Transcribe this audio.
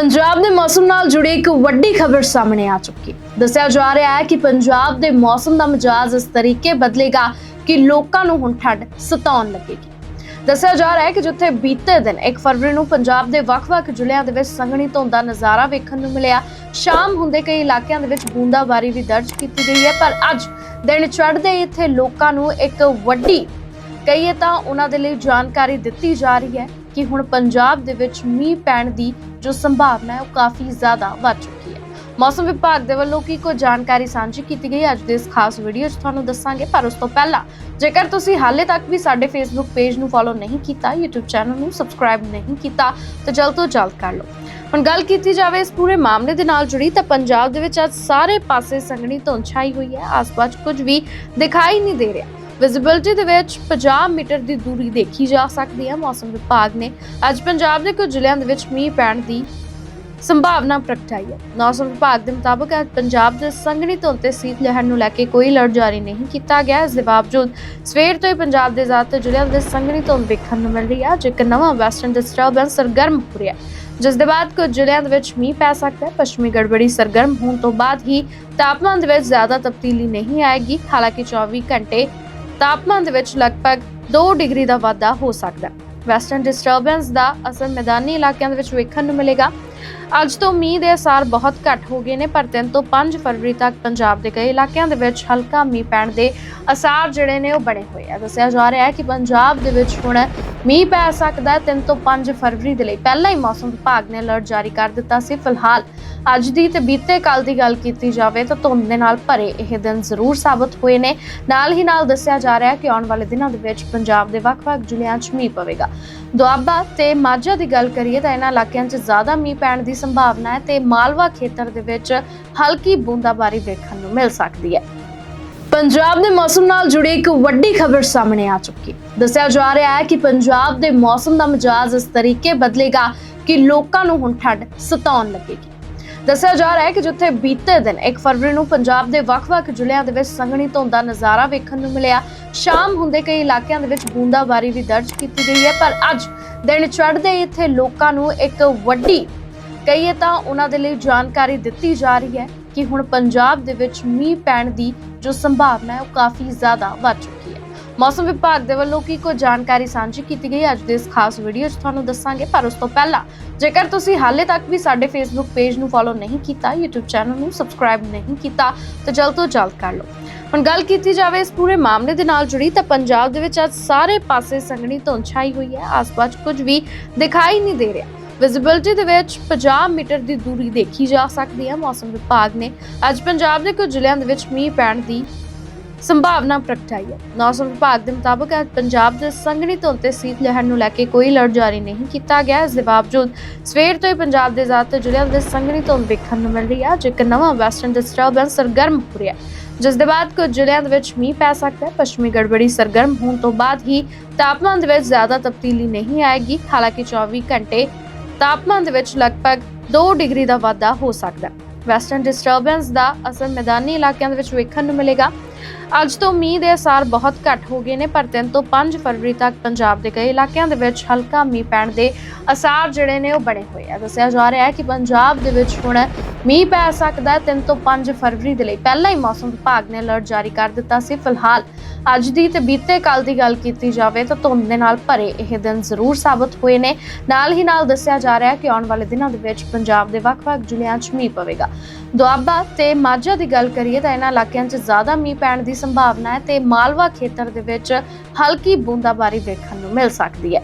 ਪੰਜਾਬ ਦੇ ਮੌਸਮ ਨਾਲ ਜੁੜੀ ਇੱਕ ਵੱਡੀ ਖਬਰ ਸਾਹਮਣੇ ਆ ਚੁੱਕੀ। ਦੱਸਿਆ ਜਾ ਰਿਹਾ ਹੈ ਕਿ ਪੰਜਾਬ ਦੇ ਮੌਸਮ ਦਾ ਮਿਜਾਜ਼ ਇਸ ਤਰੀਕੇ ਬਦਲੇਗਾ ਕਿ ਲੋਕਾਂ ਨੂੰ ਹੁਣ ਠੰਡ ਸਤਾਉਣ ਲੱਗੇਗੀ। ਦੱਸਿਆ ਜਾ ਰਿਹਾ ਹੈ ਕਿ ਜਿੱਥੇ ਬੀਤੇ ਦਿਨ 1 ਫਰਵਰੀ ਨੂੰ ਪੰਜਾਬ ਦੇ ਵੱਖ-ਵੱਖ ਜ਼ਿਲ੍ਹਿਆਂ ਦੇ ਵਿੱਚ ਸੰਘਣੀ ਧੁੰਦ ਦਾ ਨਜ਼ਾਰਾ ਵੇਖਣ ਨੂੰ ਮਿਲਿਆ, ਸ਼ਾਮ ਹੁੰਦੇ ਕਈ ਇਲਾਕਿਆਂ ਦੇ ਵਿੱਚ ਬੂੰਦਾਬਾਰੀ ਵੀ ਦਰਜ ਕੀਤੀ ਗਈ ਹੈ, ਪਰ ਅੱਜ ਦਿਨ ਚੜ੍ਹਦੇ ਇੱਥੇ ਲੋਕਾਂ ਨੂੰ ਇੱਕ ਵੱਡੀ, ਕਹੀਏ ਤਾਂ ਉਹਨਾਂ ਦੇ ਲਈ ਜਾਣਕਾਰੀ ਦਿੱਤੀ ਜਾ ਰਹੀ ਹੈ ਕਿ ਹੁਣ ਪੰਜਾਬ ਦੇ ਵਿੱਚ ਮੀਂਹ ਪੈਣ ਦੀ ਜੋ ਸੰਭਾਵਨਾ ਹੈ ਉਹ ਕਾਫੀ ਜ਼ਿਆਦਾ ਵੱਧ ਚੁੱਕੀ ਹੈ। ਮੌਸਮ ਵਿਭਾਗ ਦੇ ਵੱਲੋਂ ਕੀ ਕੋਈ ਜਾਣਕਾਰੀ ਸਾਂਝੀ ਕੀਤੀ ਗਈ ਅੱਜ ਦੇ ਇਸ ਖਾਸ ਵੀਡੀਓ 'ਚ ਤੁਹਾਨੂੰ ਦੱਸਾਂਗੇ, ਪਰ ਉਸ ਤੋਂ ਪਹਿਲਾਂ ਜੇਕਰ ਤੁਸੀਂ ਹਾਲੇ ਤੱਕ ਵੀ ਸਾਡੇ ਫੇਸਬੁੱਕ ਪੇਜ ਨੂੰ ਫੋਲੋ ਨਹੀਂ ਕੀਤਾ, YouTube ਚੈਨਲ ਨੂੰ ਸਬਸਕ੍ਰਾਈਬ ਨਹੀਂ ਕੀਤਾ, ਤਾਂ ਜਲਦ ਤੋਂ ਜਲਦ ਕਰ ਲਓ। ਹੁਣ ਗੱਲ ਕੀਤੀ ਜਾਵੇ ਇਸ ਪੂਰੇ ਮਾਮਲੇ ਦੇ ਨਾਲ ਜੁੜੀ, ਤਾਂ ਪੰਜਾਬ ਦੇ ਵਿੱਚ ਅੱਜ ਸਾਰੇ ਪਾਸੇ ਸੰਘਣੀ ਧੁੰਦ ਛਾਈ ਹੋਈ ਹੈ। ਆਸ-ਪਾਸ ਕੁਝ ਵੀ ਦਿਖਾਈ ਨਹੀਂ ਦੇ ਰਿਹਾ। ਵਿਜ਼ਿਬਿਲਟੀ ਦੇ ਵਿੱਚ 50 ਮੀਟਰ ਦੀ ਦੂਰੀ ਦੇਖੀ ਜਾ ਸਕਦੀ ਹੈ, ਮੌਸਮ ਵਿਭਾਗ ਨੇ। ਅੱਜ ਪੰਜਾਬ ਦੇ ਕੁਝ ਜ਼ਿਲ੍ਹਿਆਂ ਦੇ ਵਿੱਚ ਮੀਂਹ ਪੈਣ ਦੀ ਸੰਭਾਵਨਾ ਪ੍ਰਗਟਾਈ ਹੈ। ਮੌਸਮ ਵਿਭਾਗ ਦੇ ਮੁਤਾਬਕ ਅੱਜ ਪੰਜਾਬ ਦੇ ਸੰਘਣੀ ਧੁੰਦ ਤੇ ਸੀਤ ਲਹਿਰ ਨੂੰ ਲੈ ਕੇ ਕੋਈ ਅਲਰਟ ਜਾਰੀ ਨਹੀਂ ਕੀਤਾ ਗਿਆ। ਇਸ ਦੇ ਬਾਵਜੂਦ ਸਵੇਰ ਤੋਂ ਹੀ ਪੰਜਾਬ ਦੇ ਜ਼ਿਆਦਾਤਰ ਜ਼ਿਲ੍ਹਿਆਂ ਦੇ ਸੰਘਣੀ ਧੁੰਦ ਵੇਖਣ ਨੂੰ ਮਿਲ ਰਹੀ ਹੈ ਅੱਜ ਇੱਕ ਨਵਾਂ ਵੈਸਟਰਨ ਡਿਸਟਰਬੈਂਸ ਸਰਗਰਮ ਹੋ ਰਿਹਾ ਜਿਸ ਦੇ ਬਾਅਦ ਕੁਝ ਜ਼ਿਲ੍ਹਿਆਂ ਦੇ ਵਿੱਚ ਮੀਂਹ ਪੈ ਸਕਦਾ ਹੈ। ਪੱਛਮੀ ਗੜਬੜੀ ਸਰਗਰਮ ਹੋਣ ਤੋਂ ਬਾਅਦ ਹੀ ਤਾਪਮਾਨ ਦੇ ਵਿੱਚ ਜ਼ਿਆਦਾ ਤਬਦੀਲੀ ਨਹੀਂ ਆਏਗੀ। ਹਾਲਾਂਕਿ 24 ਘੰਟੇ ਤਾਪਮਾਨ ਦੇ ਵਿੱਚ ਲਗਭਗ 2 ਡਿਗਰੀ ਦਾ ਵਾਧਾ ਹੋ ਸਕਦਾ ਹੈ। ਵੈਸਟਰਨ ਡਿਸਟਰਬੈਂਸ ਦਾ ਅਸਰ ਮੈਦਾਨੀ ਇਲਾਕਿਆਂ ਦੇ ਵਿੱਚ ਵੇਖਣ ਨੂੰ ਮਿਲੇਗਾ। ਅੱਜ ਤੋਂ ਮੀਂਹ ਦੇ ਅਸਾਰ ਬਹੁਤ ਘੱਟ ਹੋ ਗਏ ਨੇ, ਪਰ 3 ਤੋਂ 5 ਫਰਵਰੀ ਤੱਕ ਪੰਜਾਬ ਦੇ ਕਈ ਇਲਾਕਿਆਂ ਦੇ ਵਿੱਚ ਹਲਕਾ ਮੀਂਹ ਪੈਣ ਦੇ ਅਸਾਰ ਜਿਹੜੇ ਨੇ ਉਹ ਬਣੇ ਹੋਏ ਆ। ਦੱਸਿਆ ਜਾ ਰਿਹਾ ਹੈ ਕਿ ਪੰਜਾਬ ਦੇ ਵਿੱਚ ਹੁਣ ਮੀਂਹ ਪੈ ਸਕਦਾ ਹੈ 3 ਤੋਂ 5 ਫਰਵਰੀ ਦੇ ਲਈ। ਪਹਿਲਾਂ ਹੀ ਮੌਸਮ ਵਿਭਾਗ ਨੇ ਅਲਰਟ ਜਾਰੀ ਕਰ ਦਿੱਤਾ ਸੀ। ਫਿਲਹਾਲ ਅੱਜ ਦੀ ਤੇ ਬੀਤੇ ਕੱਲ ਦੀ ਗੱਲ ਕੀਤੀ ਜਾਵੇ ਤਾਂ ਧੁੰਦ ਦੇ ਨਾਲ ਭਰੇ ਇਹ ਦਿਨ ਜ਼ਰੂਰ ਸਾਬਤ ਹੋਏ ਨੇ। ਨਾਲ ਹੀ ਨਾਲ ਦੱਸਿਆ ਜਾ ਰਿਹਾ ਹੈ ਕਿ ਆਉਣ ਵਾਲੇ ਦਿਨਾਂ ਦੇ ਵਿੱਚ ਪੰਜਾਬ ਦੇ ਵੱਖ-ਵੱਖ ਜ਼ਿਲ੍ਹਿਆਂ 'ਚ ਮੀਂਹ ਪਵੇਗਾ। ਦੁਆਬਾ ਤੇ ਮਾਝਾ ਦੀ ਗੱਲ ਕਰੀਏ ਤਾਂ ਇਹਨਾਂ ਇਲਾਕਿਆਂ 'ਚ ਜ਼ਿਆਦਾ ਮੀਂਹ ਪੈਣ ਦੀ ਸੰਭਾਵਨਾ ਹੈ ਤੇ ਮਾਲਵਾ ਖੇਤਰ ਦੇ ਵਿੱਚ ਹਲਕੀ ਬੂੰਦਾਬਾਰੀ ਵੇਖਣ ਨੂੰ ਮਿਲ ਸਕਦੀ ਹੈ। ਪੰਜਾਬ ਦੇ ਮੌਸਮ ਨਾਲ ਜੁੜੀ ਇੱਕ ਵੱਡੀ ਖਬਰ ਸਾਹਮਣੇ ਆ ਚੁੱਕੀ। ਦੱਸਿਆ ਜਾ ਰਿਹਾ ਹੈ ਕਿ ਪੰਜਾਬ ਦੇ ਮੌਸਮ ਦਾ ਮਿਜਾਜ਼ ਇਸ ਤਰੀਕੇ ਬਦਲੇਗਾ ਕਿ ਲੋਕਾਂ ਨੂੰ ਹੁਣ ਠੰਡ ਸਤਾਉਣ ਲੱਗੇਗੀ। ਦੱਸਿਆ ਜਾ ਰਿਹਾ ਹੈ ਕਿ ਜਿੱਥੇ ਬੀਤੇ ਦਿਨ 1 ਫਰਵਰੀ ਨੂੰ ਪੰਜਾਬ ਦੇ ਵੱਖ-ਵੱਖ ਜ਼ਿਲ੍ਹਿਆਂ ਦੇ ਵਿੱਚ ਸੰਘਣੀ ਧੁੰਦ ਦਾ ਨਜ਼ਾਰਾ ਵੇਖਣ ਨੂੰ ਮਿਲਿਆ, ਸ਼ਾਮ ਹੁੰਦੇ ਕਈ ਇਲਾਕਿਆਂ ਦੇ ਵਿੱਚ ਬੂੰਦਾਬਾਰੀ ਵੀ ਦਰਜ ਕੀਤੀ ਗਈ ਹੈ, ਪਰ ਅੱਜ ਦਿਨ ਚੜ੍ਹਦੇ ਇੱਥੇ ਲੋਕਾਂ ਨੂੰ ਇੱਕ ਵੱਡੀ ਕਹੀਏ ਤਾਂ ਉਹਨਾਂ ਦੇ ਲਈ ਜਾਣਕਾਰੀ ਦਿੱਤੀ ਜਾ ਰਹੀ ਹੈ ਕਿ ਹੁਣ ਪੰਜਾਬ ਦੇ ਵਿੱਚ ਮੀਂਹ ਪੈਣ ਦੀ ਜੋ ਸੰਭਾਵਨਾ ਹੈ ਉਹ ਕਾਫੀ ਜ਼ਿਆਦਾ ਵੱਧ ਚੁੱਕੀ ਹੈ। ਮੌਸਮ ਵਿਭਾਗ ਦੇ ਵੱਲੋਂ ਕੀ ਕੋਈ ਜਾਣਕਾਰੀ ਸਾਂਝੀ ਕੀਤੀ ਗਈ ਅੱਜ ਦੇ ਇਸ ਖਾਸ ਵੀਡੀਓ 'ਚ ਤੁਹਾਨੂੰ ਦੱਸਾਂਗੇ, ਪਰ ਉਸ ਤੋਂ ਪਹਿਲਾਂ ਜੇਕਰ ਤੁਸੀਂ ਹਾਲੇ ਤੱਕ ਵੀ ਸਾਡੇ ਫੇਸਬੁੱਕ ਪੇਜ ਨੂੰ ਫੋਲੋ ਨਹੀਂ ਕੀਤਾ, YouTube ਚੈਨਲ ਨੂੰ ਸਬਸਕ੍ਰਾਈਬ ਨਹੀਂ ਕੀਤਾ, ਤਾਂ ਜਲਦ ਤੋਂ ਜਲਦ ਕਰ ਲਓ। ਹੁਣ ਗੱਲ ਕੀਤੀ ਜਾਵੇ ਇਸ ਪੂਰੇ ਮਾਮਲੇ ਦੇ ਨਾਲ ਜੁੜੀ, ਤਾਂ ਪੰਜਾਬ ਦੇ ਵਿੱਚ ਅੱਜ ਸਾਰੇ ਪਾਸੇ ਸੰਘਣੀ ਧੁੰਦ ਛਾਈ ਹੋਈ ਹੈ, ਆਸ-ਪਾਸ ਕੁਝ ਵੀ ਦਿਖਾਈ ਨਹੀਂ ਦੇ ਰਿਹਾ। ਵਿਜ਼ਿਬਿਲਟੀ ਦੇ ਵਿੱਚ 50 ਮੀਟਰ ਦੀ ਦੂਰੀ ਦੇਖੀ ਜਾ ਸਕਦੀ ਹੈ, ਮੌਸਮ ਵਿਭਾਗ ਨੇ। ਅੱਜ ਪੰਜਾਬ ਦੇ ਕੁਝ ਜ਼ਿਲ੍ਹਿਆਂ ਦੇ ਵਿੱਚ ਮੀਂਹ ਪੈਣ ਦੀ ਸੰਭਾਵਨਾ ਪ੍ਰਗਟਾਈ ਹੈ। ਮੌਸਮ ਵਿਭਾਗ ਦੇ ਮੁਤਾਬਕ ਅੱਜ ਪੰਜਾਬ ਦੇ ਸੰਘਣੀ ਧੁੰਦ ਤੇ ਸੀਤ ਲਹਿਰ ਨੂੰ ਲੈ ਕੇ ਕੋਈ ਅਲਰਟ ਜਾਰੀ ਨਹੀਂ ਕੀਤਾ ਗਿਆ। ਇਸ ਦੇ ਬਾਵਜੂਦ ਸਵੇਰ ਤੋਂ ਹੀ ਪੰਜਾਬ ਦੇ ਜ਼ਿਆਦਾਤਰ ਜ਼ਿਲ੍ਹਿਆਂ ਦੇ ਸੰਘਣੀ ਧੁੰਦ ਵੇਖਣ ਨੂੰ ਮਿਲ ਰਹੀ ਹੈ ਅੱਜ ਇੱਕ ਨਵਾਂ ਵੈਸਟਰਨ ਡਿਸਟਰਬੈਂਸ ਸਰਗਰਮ ਹੋ ਰਿਹਾ ਜਿਸ ਦੇ ਬਾਅਦ ਕੁਝ ਜ਼ਿਲ੍ਹਿਆਂ ਦੇ ਵਿੱਚ ਮੀਂਹ ਪੈ ਸਕਦਾ ਹੈ। ਪੱਛਮੀ ਗੜਬੜੀ ਸਰਗਰਮ ਹੋਣ ਤੋਂ ਬਾਅਦ ਹੀ ਤਾਪਮਾਨ ਦੇ ਵਿੱਚ ਜ਼ਿਆਦਾ ਤਬਦੀਲੀ ਨਹੀਂ ਆਏਗੀ। ਹਾਲਾਂਕਿ 24 ਘੰਟੇ ਤਾਪਮਾਨ ਦੇ ਵਿੱਚ ਲਗਭਗ 2 ਡਿਗਰੀ ਦਾ ਵਾਧਾ ਹੋ ਸਕਦਾ ਹੈ। ਵੈਸਟਰਨ ਡਿਸਟਰਬੈਂਸ ਦਾ ਅਸਰ ਮੈਦਾਨੀ ਇਲਾਕਿਆਂ ਦੇ ਵਿੱਚ ਵੇਖਣ ਨੂੰ ਮਿਲੇਗਾ। ਅੱਜ ਤੋਂ ਮੀਂਹ ਦੇ ਅਸਾਰ ਬਹੁਤ ਘੱਟ ਹੋ ਗਏ ਨੇ, ਪਰ 3 ਤੋਂ 5 ਫਰਵਰੀ ਤੱਕ ਪੰਜਾਬ ਦੇ ਕਈ ਇਲਾਕਿਆਂ ਦੇ ਵਿੱਚ ਹਲਕਾ ਮੀਂਹ ਪੈਣ ਦੇ ਅਸਾਰ ਜਿਹੜੇ ਨੇ ਉਹ ਬਣੇ ਹੋਏ ਆ। ਦੱਸਿਆ ਜਾ ਰਿਹਾ ਹੈ ਕਿ ਪੰਜਾਬ ਦੇ ਵਿੱਚ ਹੁਣ ਮੀਂਹ ਪੈ ਸਕਦਾ ਹੈ 3 ਤੋਂ 5 ਫਰਵਰੀ ਦੇ ਲਈ। ਪਹਿਲਾਂ ਹੀ ਮੌਸਮ ਵਿਭਾਗ ਨੇ ਅਲਰਟ ਜਾਰੀ ਕਰ ਦਿੱਤਾ ਸੀ। ਫਿਲਹਾਲ ਅੱਜ ਦੀ ਤੇ ਬੀਤੇ ਕੱਲ ਦੀ ਗੱਲ ਕੀਤੀ ਜਾਵੇ ਤਾਂ ਧੁੰਦ ਦੇ ਨਾਲ ਭਰੇ ਇਹ ਦਿਨ ਜ਼ਰੂਰ ਸਾਬਤ ਹੋਏ ਨੇ। ਨਾਲ ਹੀ ਨਾਲ ਦੱਸਿਆ ਜਾ ਰਿਹਾ ਹੈ ਕਿ ਆਉਣ ਵਾਲੇ ਦਿਨਾਂ ਦੇ ਵਿੱਚ ਪੰਜਾਬ ਦੇ ਵੱਖ-ਵੱਖ ਜ਼ਿਲ੍ਹਿਆਂ 'ਚ ਮੀਂਹ ਪਵੇਗਾ। ਦੁਆਬਾ ਤੇ ਮਾਝਾ ਦੀ ਗੱਲ ਕਰੀਏ ਤਾਂ ਇਹਨਾਂ ਇਲਾਕਿਆਂ 'ਚ ਜ਼ਿਆਦਾ ਮੀਂਹ ਪੈਣ ਦੀ ਸੰਭਾਵਨਾ ਹੈ ਤੇ ਮਾਲਵਾ ਖੇਤਰ ਦੇ ਵਿੱਚ ਹਲਕੀ ਬੂੰਦਾਬਾਰੀ ਦੇਖਣ ਨੂੰ ਮਿਲ ਸਕਦੀ ਹੈ।